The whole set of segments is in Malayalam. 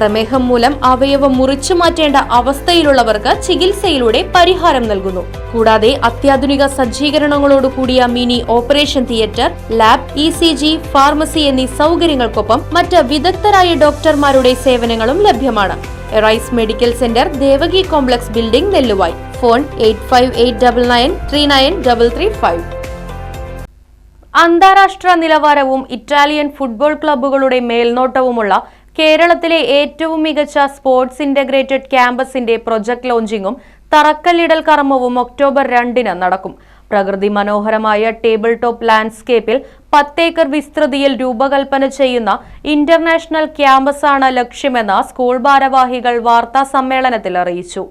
പ്രമേഹം മൂലം അവയവം മുറിച്ചു മാറ്റേണ്ട അവസ്ഥയിലുള്ളവർക്ക് ചികിത്സയിലൂടെ പരിഹാരം നൽകുന്നു. കൂടാതെ അത്യാധുനിക സജ്ജീകരണങ്ങളോടുകൂടിയ mini operation theatre lab E C G pharmacy എന്നീ സൗകര്യങ്ങൾക്കൊപ്പം മറ്റ് വിദഗ്ധരായ ഡോക്ടർമാരുടെ സേവനങ്ങളും ലഭ്യമാണ്. Rise medical centre Devaki complex building Nelluvai. Phone eight അന്താരാഷ്ട്ര നിലവാരവും ഇറ്റാലിയൻ ഫുട്ബോൾ ക്ലബ്ബുകളുടെ മേൽനോട്ടവുമുള്ള കേരളത്തിലെ ഏറ്റവും മികച്ച സ്പോർട്സ് ഇന്റഗ്രേറ്റഡ് ക്യാമ്പസിന്റെ പ്രൊജക്ട് ലോഞ്ചിങ്ങും തറക്കല്ലിടൽ കർമ്മവും ഒക്ടോബർ രണ്ടിന് നടക്കും. പ്രകൃതി മനോഹരമായ ടേബിൾ ടോപ്പ് ലാൻഡ്സ്കേപ്പിൽ പത്തേക്കർ വിസ്തൃതിയിൽ രൂപകൽപ്പന ചെയ്യുന്ന ഇന്റർനാഷണൽ ക്യാമ്പസാണ് ലക്ഷ്യമെന്ന് സ്കൂൾ ഭാരവാഹികൾ വാർത്താ സമ്മേളനത്തിൽ അറിയിച്ചു.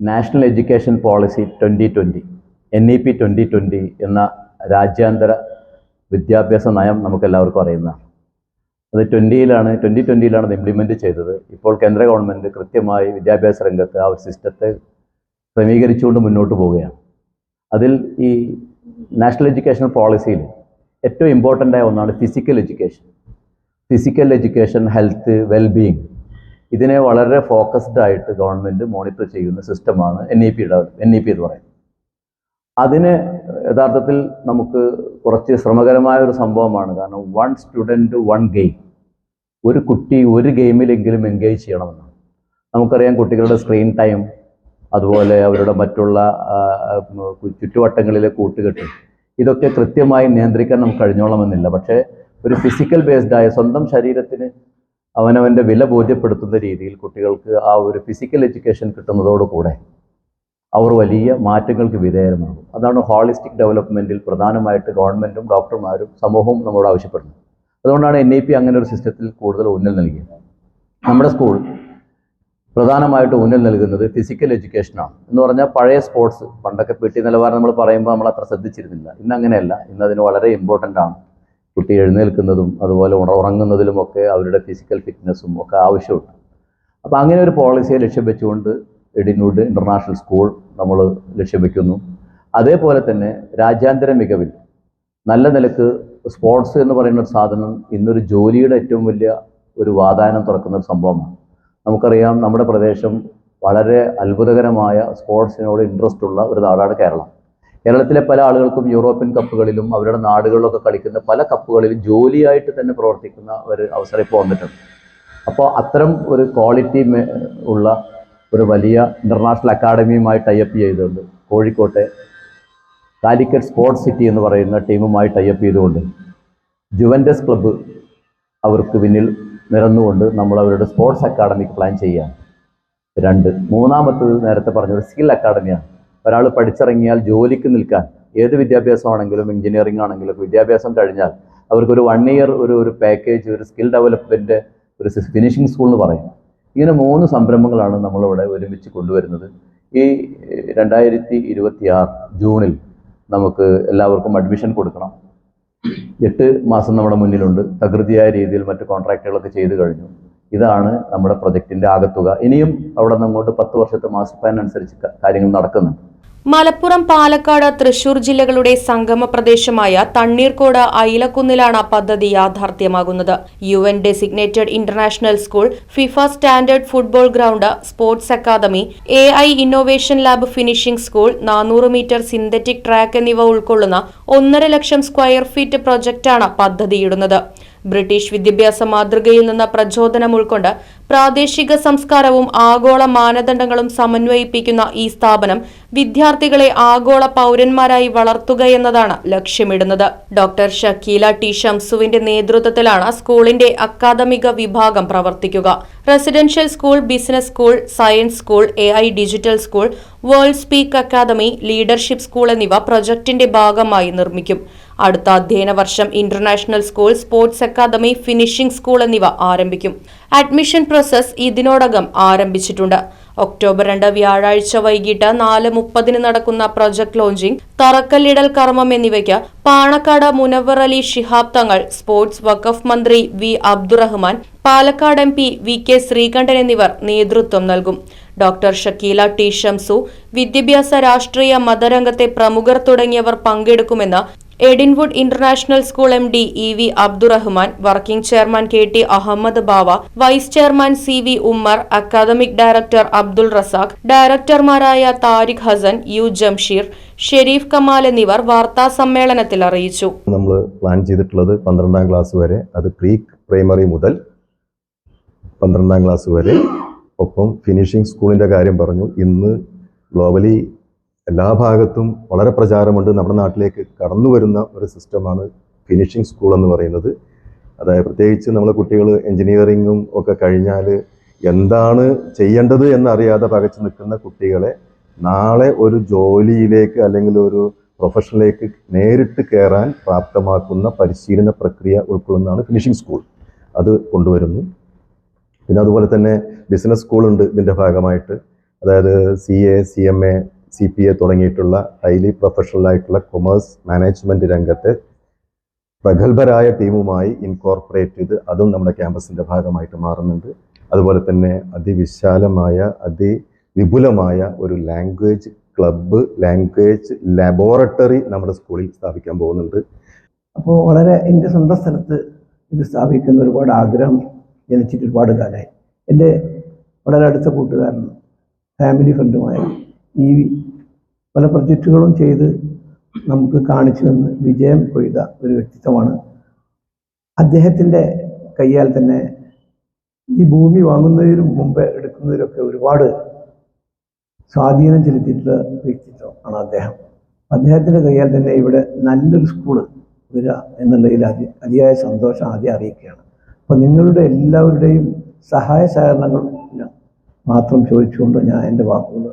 National education policy twenty twenty N E P twenty twenty എന്ന രാജ്യാന്തര വിദ്യാഭ്യാസ നയം നമുക്കെല്ലാവർക്കും അറിയുന്നതാണ് അത് ട്വന്റിയിലാണ് ട്വന്റി ട്വന്റിയിലാണ് അത് ഇംപ്ലിമെന്റ് ചെയ്തത്. ഇപ്പോൾ കേന്ദ്ര ഗവൺമെന്റ് കൃത്യമായി വിദ്യാഭ്യാസ രംഗത്ത് ആ ഒരു സിസ്റ്റത്തെ ക്രമീകരിച്ചുകൊണ്ട് മുന്നോട്ട് പോവുകയാണ്. അതിൽ ഈ നാഷണൽ എഡ്യൂക്കേഷൻ പോളിസിയിൽ ഏറ്റവും ഇമ്പോർട്ടന്റ് ആയ ഒന്നാണ് physical education physical education health wellbeing ഇതിനെ വളരെ ഫോക്കസ്ഡ് ആയിട്ട് ഗവൺമെന്റ് മോണിറ്റർ ചെയ്യുന്ന സിസ്റ്റമാണ് എൻ ഇ പിയുടെ എൻ ഇ പി എന്ന് പറയുന്നത്. അതിന് യഥാർത്ഥത്തിൽ നമുക്ക് കുറച്ച് ശ്രമകരമായ ഒരു സംഭവമാണ്. കാരണം വൺ സ്റ്റുഡന്റ് വൺ ഗെയിം ഒരു കുട്ടി ഒരു ഗെയിമിലെങ്കിലും എൻഗേജ് ചെയ്യണമെന്നാണ്. നമുക്കറിയാം കുട്ടികളുടെ സ്ക്രീൻ ടൈം അതുപോലെ അവരുടെ മറ്റുള്ള ചുറ്റുവട്ടങ്ങളിലെ കൂട്ടുകെട്ട്. ഇതൊക്കെ കൃത്യമായി നിയന്ത്രിക്കാൻ നമുക്ക് കഴിഞ്ഞോളണമെന്നില്ല. പക്ഷേ ഒരു ഫിസിക്കൽ ബേസ്ഡ് ആയ സ്വന്തം ശരീരത്തിന് അവനവന്റെ വില ബോധ്യപ്പെടുത്തുന്ന രീതിയിൽ കുട്ടികൾക്ക് ആ ഒരു ഫിസിക്കൽ എഡ്യൂക്കേഷൻ കിട്ടുന്നതോടുകൂടെ അവർ വലിയ മാറ്റങ്ങൾക്ക് വിധേയമാകും അതാണ് ഹോളിസ്റ്റിക് ഡെവലപ്മെന്റിൽ പ്രധാനമായിട്ട് ഗവൺമെന്റും ഡോക്ടർമാരും സമൂഹവും നമ്മളോട് ആവശ്യപ്പെടുന്നത്. അതുകൊണ്ടാണ് എൻ ഐ പി അങ്ങനെ ഒരു സിസ്റ്റത്തിൽ കൂടുതൽ ഊന്നൽ നൽകിയത്. നമ്മുടെ സ്കൂൾ പ്രധാനമായിട്ട് ഊന്നൽ നൽകുന്നത് ഫിസിക്കൽ എഡ്യൂക്കേഷനാണ് എന്ന് പറഞ്ഞാൽ പഴയ സ്പോർട്സ് പണ്ടൊക്കെ പെട്ടി നിലവാരം നമ്മൾ പറയുമ്പോൾ നമ്മൾ അത്ര ശ്രദ്ധിച്ചിരുന്നില്ല. ഇന്ന് അങ്ങനെയല്ല. ഇന്ന് അതിന് വളരെ ഇമ്പോർട്ടന്റ് ആണ്. കുട്ടി എഴുന്നേൽക്കുന്നതും അതുപോലെ ഉറങ്ങുന്നതിലുമൊക്കെ അവരുടെ ഫിസിക്കൽ ഫിറ്റ്നസ്സും ഒക്കെ ആവശ്യമുണ്ട്. അപ്പോൾ അങ്ങനെ ഒരു പോളിസിയെ ലക്ഷ്യം വെച്ചുകൊണ്ട് എഡിനൂഡ് ഇന്റർനാഷണൽ സ്കൂൾ നമ്മൾ ലക്ഷ്യം വയ്ക്കുന്നു അതേപോലെ തന്നെ രാജ്യാന്തര മികവിൽ നല്ല നിലയ്ക്ക് സ്പോർട്സ് എന്ന് പറയുന്ന ഒരു സാധനം ഇന്നൊരു ജോലിയുടെ ഏറ്റവും വലിയ ഒരു വാതായനം തുറക്കുന്ന ഒരു സംഭവമാണ്. നമുക്കറിയാം നമ്മുടെ പ്രദേശം വളരെ അത്ഭുതകരമായ സ്പോർട്സിനോട് ഇൻട്രസ്റ്റ് ഉള്ള ഒരു നാടാണ് കേരളം. കേരളത്തിലെ പല ആളുകൾക്കും യൂറോപ്യൻ കപ്പുകളിലും അവരുടെ നാടുകളിലൊക്കെ കളിക്കുന്ന പല കപ്പുകളിലും ജോലിയായിട്ട് തന്നെ പ്രവർത്തിക്കുന്ന ഒരു അവസരം ഇപ്പോൾ വന്നിട്ടുണ്ട്. അപ്പോൾ അത്തരം ഒരു ക്വാളിറ്റി ഉള്ള ഒരു വലിയ ഇന്റർനാഷണൽ അക്കാഡമിയുമായി ടൈപ്പ് ചെയ്തുകൊണ്ട് കോഴിക്കോട്ടെ കാലിക്കറ്റ് സ്പോർട്സ് സിറ്റി എന്ന് പറയുന്ന ടീമുമായി ടൈപ്പ് ചെയ്തുകൊണ്ട് ജുവൻഡസ് ക്ലബ്ബ് അവർക്ക് പിന്നിൽ നിരന്നുകൊണ്ട് നമ്മൾ അവരുടെ സ്പോർട്സ് അക്കാഡമിക്ക് പ്ലാൻ ചെയ്യുകയാണ്. രണ്ട് മൂന്നാമത്തത് നേരത്തെ പറഞ്ഞത് സ്കിൽ അക്കാഡമിയാണ് ഒരാൾ പഠിച്ചിറങ്ങിയാൽ ജോലിക്ക് നിൽക്കാൻ ഏത് വിദ്യാഭ്യാസമാണെങ്കിലും എഞ്ചിനീയറിംഗ് ആണെങ്കിലും വിദ്യാഭ്യാസം കഴിഞ്ഞാൽ അവർക്കൊരു വൺ ഇയർ ഒരു ഒരു പാക്കേജ് ഒരു സ്കിൽ ഡെവലപ്മെന്റ് ഒരു ഫിനിഷിംഗ് സ്കൂൾ എന്ന് പറയും. ഇങ്ങനെ മൂന്ന് സംരംഭങ്ങളാണ് നമ്മളിവിടെ ഒരുമിച്ച് കൊണ്ടുവരുന്നത്. ഈ രണ്ടായിരത്തി ഇരുപത്തി ആറ് ജൂണിൽ നമുക്ക് എല്ലാവർക്കും അഡ്മിഷൻ കൊടുക്കണം. എട്ട് മാസം നമ്മുടെ മുന്നിലുണ്ട്. തകൃതിയായ രീതിയിൽ മറ്റ് കോൺട്രാക്റ്റുകളൊക്കെ ചെയ്തു കഴിഞ്ഞു. ഇതാണ് നമ്മുടെ പ്രൊജക്റ്റിന്റെ ആകത്തുക. ഇനിയും അവിടെ നിന്ന് അങ്ങോട്ട് പത്ത് വർഷത്തെ മാസ്റ്റർ പ്ലാൻ അനുസരിച്ച് കാര്യങ്ങൾ നടക്കുന്നുണ്ട്. മലപ്പുറം പാലക്കാട് തൃശൂർ ജില്ലകളുടെ സംഗമ പ്രദേശമായ തണ്ണീർക്കോട് അയിലക്കുന്നിലാണ് പദ്ധതി യാഥാർത്ഥ്യമാകുന്നത്. U N designated international school FIFA standard football ground sports academy A I innovation lab finishing school നാനൂറ് മീറ്റർ സിന്തറ്റിക് ട്രാക്ക് എന്നിവ ഉൾക്കൊള്ളുന്ന ഒന്നര ലക്ഷം സ്ക്വയർ ഫീറ്റ് പ്രൊജക്ടാണ് പദ്ധതിയിടുന്നത്. ബ്രിട്ടീഷ് വിദ്യാഭ്യാസ മാതൃകയിൽ നിന്ന് പ്രചോദനം ഉൾക്കൊണ്ട് പ്രാദേശിക സംസ്കാരവും ആഗോള മാനദണ്ഡങ്ങളും സമന്വയിപ്പിക്കുന്ന ഈ സ്ഥാപനം വിദ്യാർത്ഥികളെ ആഗോള പൗരന്മാരായി വളർത്തുക എന്നതാണ് ലക്ഷ്യമിടുന്നത്. ഡോക്ടർ ഷക്കീല ടി ഷംസുവിന്റെ നേതൃത്വത്തിലാണ് സ്കൂളിന്റെ അക്കാദമിക വിഭാഗം പ്രവർത്തിക്കുക. Residential school business school science school A digital school world speak academy leadership school എന്നിവ പ്രൊജക്ടിന്റെ ഭാഗമായി നിർമ്മിക്കും. അടുത്ത അധ്യയന വർഷം international school sports academy finishing school എന്നിവ ആരംഭിക്കും. അഡ്മിഷൻ പ്രോസസ് ഇതിനോടകം ആരംഭിച്ചിട്ടുണ്ട്. ഒക്ടോബർ രണ്ട് വ്യാഴാഴ്ച വൈകിട്ട് നാല് മുപ്പതിന് നടക്കുന്ന പ്രൊജക്ട് ലോഞ്ചിംഗ് തറക്കല്ലിടൽ കർമ്മം എന്നിവയ്ക്ക് പാണക്കാട് മുനവർ അലി ഷിഹാബ് തങ്ങൾ സ്പോർട്സ് വഖഫ് മന്ത്രി V Abdurahman Palakkad M P V K Sreekandan എന്നിവർ നേതൃത്വം നൽകും. ഡോക്ടർ ഷക്കീല ടി ഷംസു വിദ്യാഭ്യാസ രാഷ്ട്രീയ മതരംഗത്തെ പ്രമുഖർ തുടങ്ങിയവർ പങ്കെടുക്കുമെന്ന് Edinwood international school M D E V Abdurahman working chairman K T Ahammed Bava vice chairman C V Ummer academic director Abdul Razak ഡയറക്ടർമാരായ Tariq Hasan U Jamsheer Sharif Kamal എന്നിവർ വാർത്താ സമ്മേളനത്തിൽ അറിയിച്ചു. നമ്മൾ പ്ലാൻ ചെയ്തിട്ടുള്ളത് പന്ത്രണ്ടാം ക്ലാസ് വരെ അത് പ്രീ പ്രൈമറി മുതൽ പന്ത്രണ്ടാം ക്ലാസ് വരെ. ഒപ്പം ഫിനിഷിംഗ് സ്കൂളിന്റെ കാര്യം പറഞ്ഞു. ഇന്ന് ഗ്ലോബലി എല്ലാ ഭാഗത്തും വളരെ പ്രചാരമുണ്ട്. നമ്മുടെ നാട്ടിലേക്ക് കടന്നു വരുന്ന ഒരു സിസ്റ്റമാണ് ഫിനിഷിംഗ് സ്കൂൾ എന്ന് പറയുന്നത്. അതായത് പ്രത്യേകിച്ച് നമ്മളെ കുട്ടികൾ എൻജിനീയറിങ്ങും ഒക്കെ കഴിഞ്ഞാൽ എന്താണ് ചെയ്യേണ്ടത് എന്നറിയാതെ പകച്ചു നിൽക്കുന്ന കുട്ടികളെ നാളെ ഒരു ജോലിയിലേക്ക് അല്ലെങ്കിൽ ഒരു പ്രൊഫഷനിലേക്ക് നേരിട്ട് കയറാൻ പ്രാപ്തമാക്കുന്ന പരിശീലന പ്രക്രിയ ഉൾക്കൊള്ളുന്നതാണ് ഫിനിഷിംഗ് സ്കൂൾ. അത് കൊണ്ടുവരുന്നു. പിന്നെ അതുപോലെ തന്നെ ബിസിനസ് സ്കൂളുണ്ട് ഇതിന്റെ ഭാഗമായിട്ട്. അതായത് C A C M A C P A തുടങ്ങിയിട്ടുള്ള ഹൈലി പ്രൊഫഷണൽ ആയിട്ടുള്ള കൊമേഴ്സ് മാനേജ്മെന്റ് രംഗത്തെ പ്രഗത്ഭരായ ടീമുമായി ഇൻകോർപ്പറേറ്റ് ചെയ്ത് അതും നമ്മുടെ ക്യാമ്പസിന്റെ ഭാഗമായിട്ട് മാറുന്നുണ്ട്. അതുപോലെ തന്നെ അതിവിശാലമായ അതിവിപുലമായ ഒരു ലാംഗ്വേജ് ക്ലബ്ബ് ലാംഗ്വേജ് ലബോറട്ടറി നമ്മുടെ സ്കൂളിൽ സ്ഥാപിക്കാൻ പോകുന്നുണ്ട്. അപ്പോൾ വളരെ എന്റെ സ്വന്തം സ്ഥലത്ത് ഇത് സ്ഥാപിക്കുന്ന ഒരുപാട് ആഗ്രഹം ജനിച്ചിട്ട് ഒരുപാട് കാലമായി. എന്റെ വളരെ അടുത്ത കൂട്ടുകാരനും ഫാമിലി ഫ്രണ്ടുമായി ഈ പല പ്രൊജക്റ്റുകളും ചെയ്ത് നമുക്ക് കാണിച്ചു തന്ന് വിജയം കൊയ്ത ഒരു വ്യക്തിത്വമാണ്. അദ്ദേഹത്തിന്റെ കയ്യാൽ തന്നെ ഈ ഭൂമി വാങ്ങുന്നതിനും മുമ്പ് എടുക്കുന്നതിലൊക്കെ ഒരുപാട് സ്വാധീനം ചെലുത്തിയിട്ടുള്ള വ്യക്തിത്വം ആണ് അദ്ദേഹം. അദ്ദേഹത്തിന്റെ കയ്യാൽ തന്നെ ഇവിടെ നല്ലൊരു സ്കൂൾ വരിക എന്നുള്ളതിൽ അതി അതിയായ സന്തോഷം ആദ്യം അറിയിക്കുകയാണ്. അപ്പോൾ നിങ്ങളുടെ എല്ലാവരുടെയും സഹായ സഹകരണങ്ങൾ മാത്രം ചോദിച്ചുകൊണ്ട് ഞാൻ എന്റെ വാക്കുകൾ